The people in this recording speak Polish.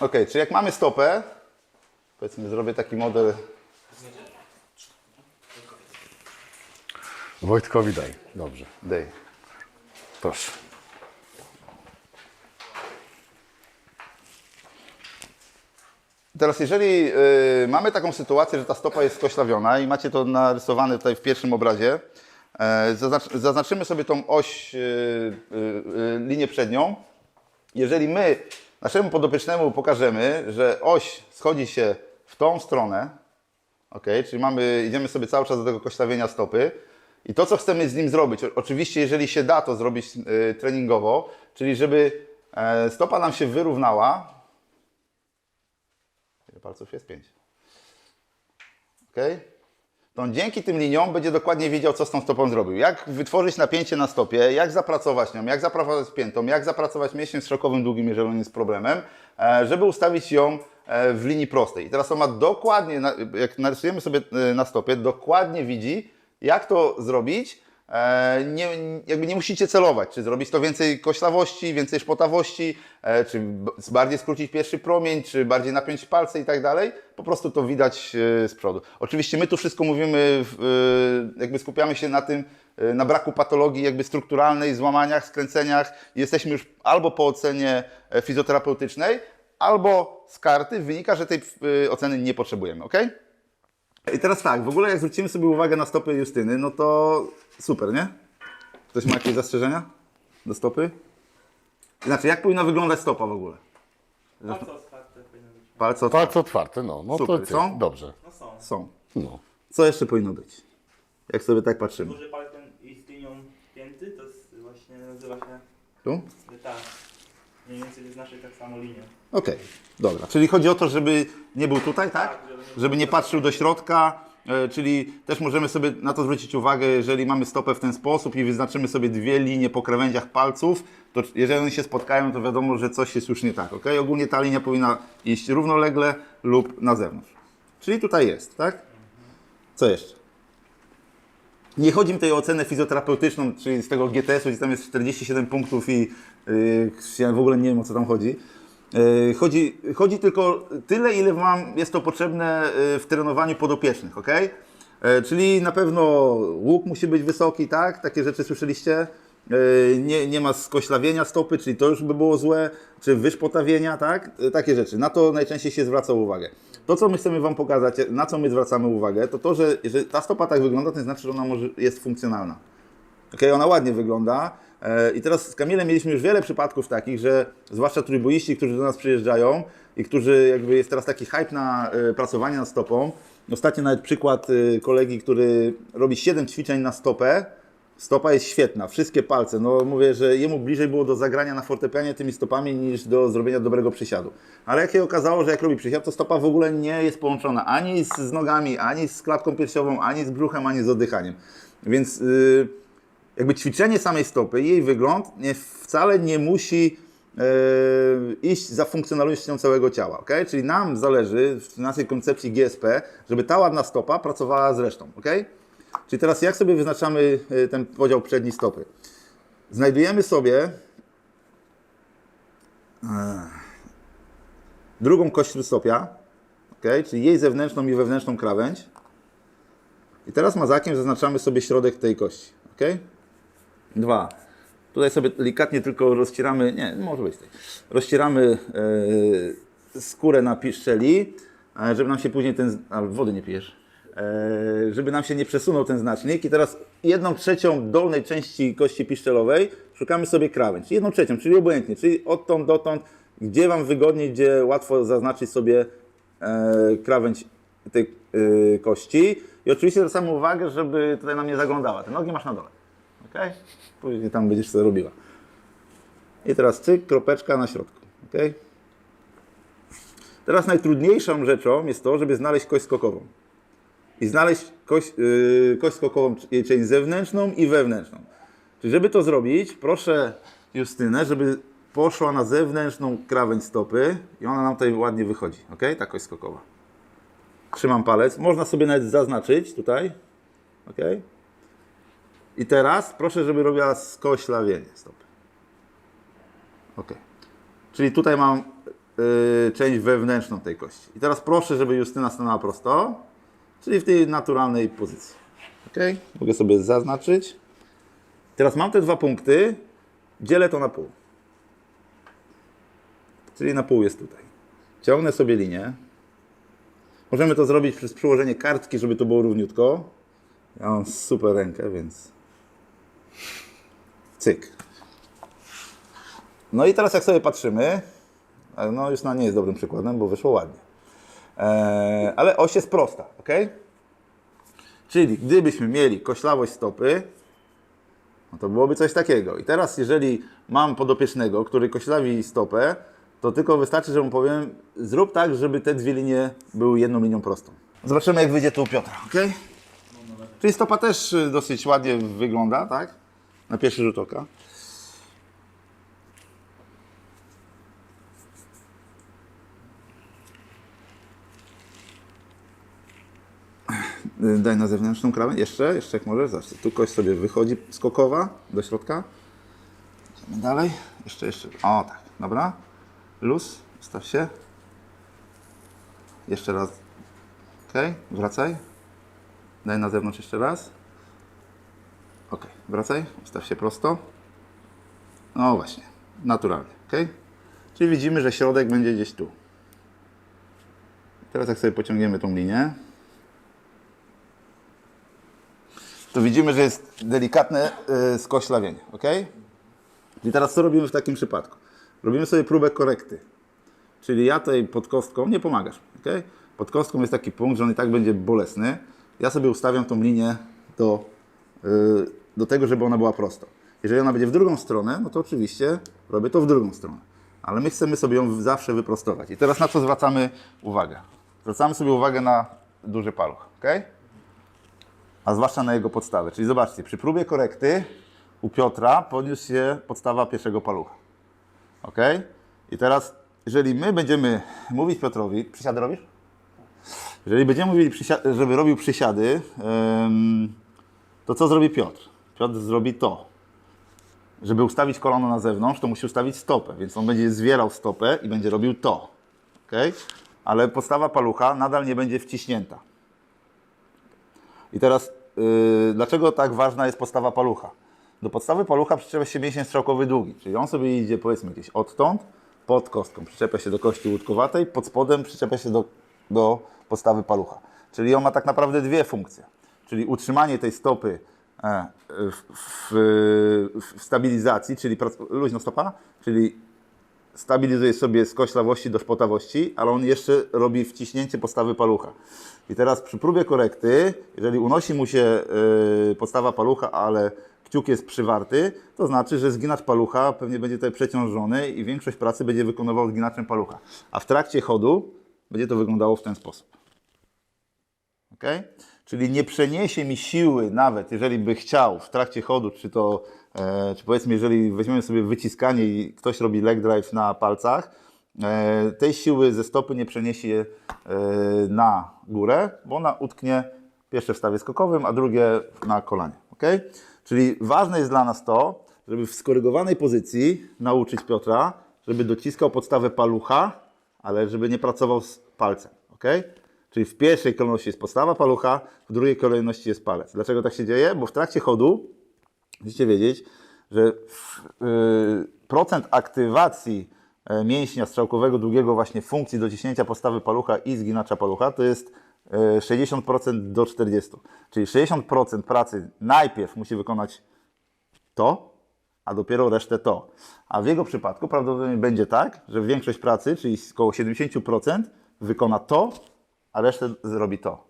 Ok, czyli jak mamy stopę, powiedzmy zrobię taki model, Wojtkowi daj. Dobrze. dej. Proszę. Teraz jeżeli y, mamy taką sytuację, że ta stopa jest skoślawiona i macie to narysowane tutaj w pierwszym obrazie, e, zaznacz, zaznaczymy sobie tą oś, y, y, linię przednią. Jeżeli my naszemu podopiecznemu pokażemy, że oś schodzi się w tą stronę, ok, czyli mamy, idziemy sobie cały czas do tego koślawienia stopy i to, co chcemy z nim zrobić, oczywiście jeżeli się da to zrobić y, treningowo, czyli żeby e, stopa nam się wyrównała, Ile palców jest? Pięć. Ok? To on dzięki tym liniom będzie dokładnie wiedział, co z tą stopą zrobił. Jak wytworzyć napięcie na stopie, jak zapracować nią, jak zapracować piętą, jak zapracować mięśniem strzałkowym długim, jeżeli on jest problemem, e, żeby ustawić ją e, w linii prostej. I teraz on ma dokładnie, jak narysujemy sobie e, na stopie, dokładnie widzi, jak to zrobić. E, Nie, jakby nie musicie celować, czy zrobić to więcej koślawości, więcej szpotawości, e, czy bardziej skrócić pierwszy promień, czy bardziej napiąć palce i tak dalej. Po prostu to widać e, z przodu. Oczywiście my tu wszystko mówimy, jakby skupiamy się na tym, na braku patologii jakby strukturalnej, złamaniach, skręceniach. Jesteśmy już albo po ocenie fizjoterapeutycznej, albo z karty wynika, że tej oceny nie potrzebujemy, ok? I teraz tak, w ogóle jak zwrócimy sobie uwagę na stopy Justyny, no to super, nie? Ktoś ma jakieś zastrzeżenia do stopy? Znaczy, jak powinna wyglądać stopa w ogóle? Palce otwarte powinno być. Palce otwarte. Palce otwarte, no. No Super. to ty. Są? Dobrze. No są. są. No. Co jeszcze powinno być? Jak sobie tak patrzymy. Duży palec ten i z linią pięty to jest właśnie nazywa się Tu? tak. Mniej więcej wyznaczy tak samo linię. Okej, dobra. Czyli chodzi o to, żeby nie był tutaj, tak? Tak, żeby nie- Żeby nie patrzył do środka, e, czyli też możemy sobie na to zwrócić uwagę, jeżeli mamy stopę w ten sposób i wyznaczymy sobie dwie linie po krawędziach palców, to jeżeli one się spotkają, to wiadomo, że coś jest już nie tak, ok? Ogólnie ta linia powinna iść równolegle lub na zewnątrz. Czyli tutaj jest, tak? Co jeszcze? Nie chodzi mi tutaj o ocenę fizjoterapeutyczną, czyli z tego GTS-u, gdzie tam jest 47 punktów i yy, ja w ogóle nie wiem o co tam chodzi. Yy, chodzi, chodzi tylko tyle, ile Wam jest to potrzebne yy, w trenowaniu podopiecznych, ok? Yy, czyli na pewno łuk musi być wysoki, tak? Takie rzeczy słyszeliście? Nie, nie ma skoślawienia stopy, czyli to już by było złe, czy wyszpotawienia, tak? Yy, takie rzeczy. Na to najczęściej się zwraca uwagę. To, co my chcemy Wam pokazać, na co my zwracamy uwagę, to to, że jeżeli ta stopa tak wygląda, to znaczy, że ona może, jest funkcjonalna. Okej, ona ładnie wygląda. E, I teraz z Kamilem mieliśmy już wiele przypadków takich, że zwłaszcza trójboiści, którzy do nas przyjeżdżają i którzy jakby jest teraz taki hype na e, pracowanie nad stopą. Ostatnio nawet przykład e, kolegi, który robi 7 ćwiczeń na stopę. Stopa jest świetna, wszystkie palce. No mówię, że jemu bliżej było do zagrania na fortepianie tymi stopami niż do zrobienia dobrego przysiadu. Ale jak się okazało, że jak robi przysiad, to stopa w ogóle nie jest połączona ani z, nogami, ani z klatką piersiową, ani z brzuchem, ani z oddychaniem. Więc yy, jakby ćwiczenie samej stopy, jej wygląd nie, wcale nie musi e, iść za funkcjonalnością całego ciała, ok? Czyli nam zależy w naszej koncepcji GSP, żeby ta ładna stopa pracowała z resztą, ok? Czyli teraz jak sobie wyznaczamy e, ten podział przedniej stopy? Znajdujemy sobie e, drugą kość śródstopia, ok? Czyli jej zewnętrzną i wewnętrzną krawędź. I teraz mazakiem zaznaczamy sobie środek tej kości, ok? Dwa. Tutaj sobie delikatnie tylko rozcieramy, nie, może być tutaj. Rozcieramy e, skórę na piszczeli, e, żeby nam się później ten, a wody nie pijesz, e, żeby nam się nie przesunął ten znacznik. I teraz jedną trzecią dolnej części kości piszczelowej szukamy sobie krawędź. Jedną trzecią, czyli obojętnie, czyli odtąd dotąd, gdzie Wam wygodniej, gdzie łatwo zaznaczyć sobie krawędź tej kości. I oczywiście zwracamy uwagę, żeby tutaj nam nie zaglądała. Te nogi masz na dole. Ok? Później tam będziesz sobie robiła. I teraz cyk, kropeczka na środku. Ok? Teraz najtrudniejszą rzeczą jest to, żeby znaleźć kość skokową. I znaleźć kość, yy, kość skokową, jej część zewnętrzną i wewnętrzną. Czyli żeby to zrobić, proszę Justynę, żeby poszła na zewnętrzną krawędź stopy i ona nam tutaj ładnie wychodzi. Ok? Ta kość skokowa. Trzymam palec. Można sobie nawet zaznaczyć tutaj. Ok? I teraz proszę, żeby robiła skoślawienie stopy. Ok. Czyli tutaj mam y, część wewnętrzną tej kości. I teraz proszę, żeby Justyna stanęła prosto, czyli w tej naturalnej pozycji. Ok? Mogę sobie zaznaczyć. Teraz mam te dwa punkty, dzielę to na pół. Czyli na pół jest tutaj. Ciągnę sobie linię. Możemy to zrobić przez przyłożenie kartki, żeby to było równiutko. Ja mam super rękę, więc cyk. No i teraz jak sobie patrzymy, e, no już na nie jest dobrym przykładem, bo wyszło ładnie. Eee, ale oś jest prosta, ok? Czyli gdybyśmy mieli koślawość stopy, no to byłoby coś takiego. I teraz jeżeli mam podopiecznego, który koślawi stopę, to tylko wystarczy, że mu powiem, zrób tak, żeby te dwie linie były jedną linią prostą. Zobaczymy jak wyjdzie tu u Piotra, ok? Czyli stopa też y, dosyć ładnie wygląda, tak? Na pierwszy rzut oka. Y, Daj na zewnętrzną krawędź. Jeszcze, jeszcze jak możesz. Zobaczcie, tu kość sobie wychodzi skokowa do środka. Idziemy dalej. Jeszcze, jeszcze. O, tak. Dobra. Luz. Ustaw się. Jeszcze raz. Ok. Wracaj. Daj na zewnątrz jeszcze raz. Ok. Wracaj. Ustaw się prosto. No właśnie. Naturalnie. Ok. Czyli widzimy, że środek będzie gdzieś tu. Teraz jak sobie pociągniemy tą linię, to widzimy, że jest delikatne y, skoślawienie, ok? I teraz co robimy w takim przypadku? Robimy sobie próbę korekty. Czyli ja tutaj pod kostką, nie pomagasz, ok? Pod kostką jest taki punkt, że on i tak będzie bolesny. Ja sobie ustawiam tą linię do, y, do tego, żeby ona była prosto. Jeżeli ona będzie w drugą stronę, no to oczywiście robię to w drugą stronę. Ale my chcemy sobie ją zawsze wyprostować. I teraz na co zwracamy uwagę? Zwracamy sobie uwagę na duży paluch, ok? a zwłaszcza na jego podstawę. Czyli zobaczcie, przy próbie korekty u Piotra podniósł się podstawa pierwszego palucha. Ok? I teraz, jeżeli my będziemy mówić Piotrowi, przysiady robisz? Jeżeli będziemy mówili, żeby robił przysiady, to co zrobi Piotr? Piotr zrobi to. Żeby ustawić kolano na zewnątrz, to musi ustawić stopę, więc on będzie zwierał stopę i będzie robił to. Ok? Ale podstawa palucha nadal nie będzie wciśnięta. I teraz, yy, dlaczego tak ważna jest podstawa palucha? Do podstawy palucha przyczepia się mięsień strzałkowy długi, czyli on sobie idzie powiedzmy gdzieś odtąd, pod kostką przyczepia się do kości łódkowatej, pod spodem przyczepia się do, do podstawy palucha. Czyli on ma tak naprawdę dwie funkcje, czyli utrzymanie tej stopy w, w, w stabilizacji, czyli luźno stopa, czyli stabilizuje sobie z koślawości do szpotawości, ale on jeszcze robi wciśnięcie podstawy palucha. I teraz przy próbie korekty, jeżeli unosi mu się yy, podstawa palucha, ale kciuk jest przywarty, to znaczy, że zginacz palucha pewnie będzie tutaj przeciążony i większość pracy będzie wykonywał zginaczem palucha. A w trakcie chodu będzie to wyglądało w ten sposób. Ok? Czyli nie przeniesie mi siły, nawet jeżeli by chciał w trakcie chodu, czy to, e, czy powiedzmy, jeżeli weźmiemy sobie wyciskanie i ktoś robi leg drive na palcach, e, tej siły ze stopy nie przeniesie e, na górę, bo ona utknie pierwsze w stawie skokowym, a drugie na kolanie. Ok? Czyli ważne jest dla nas to, żeby w skorygowanej pozycji nauczyć Piotra, żeby dociskał podstawę palucha, ale żeby nie pracował z palcem. ok? Czyli w pierwszej kolejności jest podstawa palucha, w drugiej kolejności jest palec. Dlaczego tak się dzieje? Bo w trakcie chodu musicie wiedzieć, że y, procent aktywacji e, mięśnia strzałkowego długiego właśnie funkcji dociśnięcia podstawy palucha i zginacza palucha to jest e, 60% do 40%. Czyli 60% pracy najpierw musi wykonać to, a dopiero resztę to. A w jego przypadku prawdopodobnie będzie tak, że większość pracy, czyli około 70% wykona to, a resztę zrobi to.